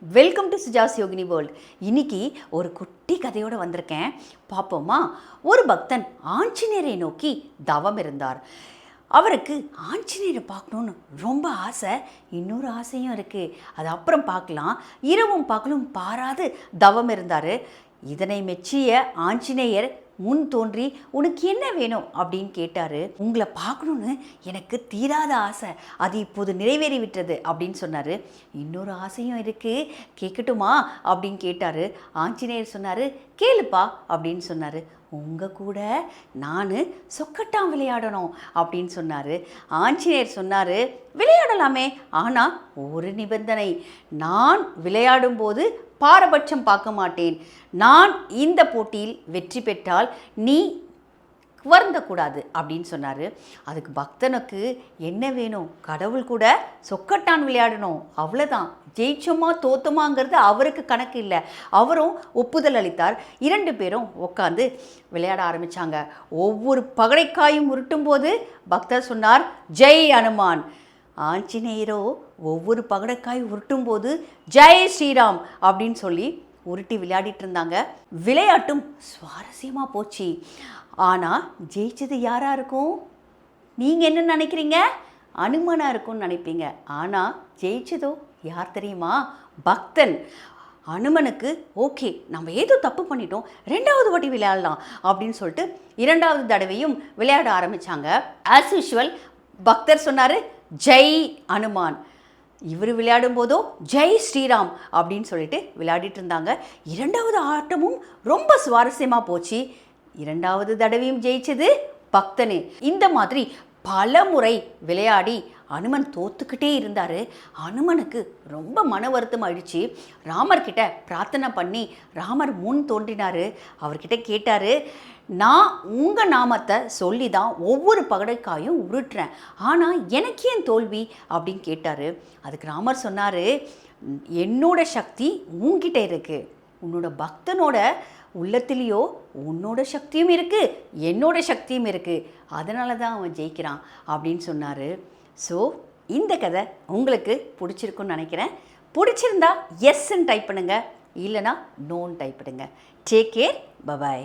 Welcome to Suja's Yogini world இன்னைக்கு ஒரு குட்டி கதையோடு வந்திருக்கேன். பார்ப்போமா? ஒரு பக்தன் ஆஞ்சநேயரை நோக்கி தவம் இருந்தார். அவருக்கு ஆஞ்சநேயரை பார்க்கணுன்னு ரொம்ப ஆசை. இன்னொரு ஆசையும் இருக்குது அது அப்புறம் பார்க்கலாம். இரவும் பகலும் பாராது தவம் இருந்தார். இதனை மெச்சிய ஆஞ்சநேயர் முன் தோன்றி உனக்கு என்ன வேணும் அப்படின்னு கேட்டார். உங்களை பார்க்கணுன்னு எனக்கு தீராத ஆசை. அது இப்போது நிறைவேறி விட்டது அப்படின்னு சொன்னார். இன்னொரு ஆசையும் இருக்குது கேட்கட்டுமா அப்படின்னு கேட்டார். ஆஞ்சநேயர் சொன்னார் கேளுப்பா அப்படின்னு சொன்னார். உங்கள் கூட நான் சொக்கட்டான் விளையாடணும் அப்படின்னு சொன்னார். ஆஞ்சநேயர் சொன்னார் விளையாடலாமே. ஆனால் ஒரு நிபந்தனை. நான் விளையாடும்போது பாரபட்சம் பார்க்க மாட்டேன். நான் இந்த போட்டியில் வெற்றி பெற்றால் நீ வருந்தக்கூடாது அப்படின்னு சொன்னார். அதுக்கு பக்தனுக்கு என்ன வேணும்? கடவுள் கூட சொக்கட்டான் விளையாடணும். அவ்வளோதான் ஜெயிச்சோமா தோத்தமாங்கிறது அவருக்கு கணக்கு இல்லை. அவரும் ஒப்புதல் அளித்தார். இரண்டு பேரும் உட்காந்து விளையாட ஆரம்பித்தாங்க ஒவ்வொரு பகடைக்காயும் உருட்டும் போது பக்தர் சொன்னார் ஜெய் அனுமான். ஆஞ்சநேயரோ ஒவ்வொரு பகடைக்காய் உருட்டும் போது ஜெய் ஸ்ரீராம் அப்படின்னு சொல்லி உருட்டி விளையாடிட்டு இருந்தாங்க விளையாட்டும் சுவாரஸ்யமாக போச்சு. ஆனால் ஜெயிச்சது யாராக இருக்கும்? நீங்கள் என்ன நினைக்கிறீங்க? அனுமனாக இருக்கும்னு நினைப்பீங்க. ஆனால் ஜெயிச்சதோ யார் தெரியுமா? பக்தன். அனுமனுக்கு ஓகே நம்ம ஏதோ தப்பு பண்ணிட்டோம். ரெண்டாவது வாட்டி விளையாடலாம். அப்படின்னு சொல்லிட்டு இரண்டாவது தடவையும் விளையாட ஆரம்பித்தாங்க ஆஸ் யூஷுவல் பக்தர் சொன்னார் ஜெய் அனுமான். இவர் விளையாடும் போதோ ஜெய் ஸ்ரீராம் அப்படின்னு சொல்லிட்டு விளையாடிட்டு இருந்தாங்க. இரண்டாவது ஆட்டமும் ரொம்ப சுவாரஸ்யமாக போச்சு. இரண்டாவது தடவையும் ஜெயிச்சது பக்தனே. இந்த மாதிரி பல முறை விளையாடி அனுமன் தோத்துக்கிட்டே இருந்தார். அனுமனுக்கு ரொம்ப மன வருத்தம் ஆயிடுச்சு. ராமர்கிட்ட பிரார்த்தனை பண்ணி ராமர் முன் தோன்றினார். அவர்கிட்ட கேட்டார் நான் உங்கள் நாமத்தை சொல்லி தான் ஒவ்வொரு பகடைக்காயும் உருட்டுறேன். ஆனால் எனக்கு ஏன் தோல்வி? அப்படின்னு கேட்டார். அதுக்கு ராமர் சொன்னார் என்னோட சக்தி உங்ககிட்ட இருக்குது உன்னோட பக்தனோட உள்ளத்திலேயோ உன்னோட சக்தியும் இருக்குது என்னோட சக்தியும் இருக்குது அதனால தான் அவன் ஜெயிக்கிறான். அப்படின்னு சொன்னார். ஸோ இந்த கதை உங்களுக்கு பிடிச்சிருக்குன்னு நினைக்கிறேன். பிடிச்சிருந்தா எஸ்ன்னு டைப் பண்ணுங்கள் இல்லைனா நோன்னு டைப் பண்ணுங்கள் டேக் கேர் பபாய்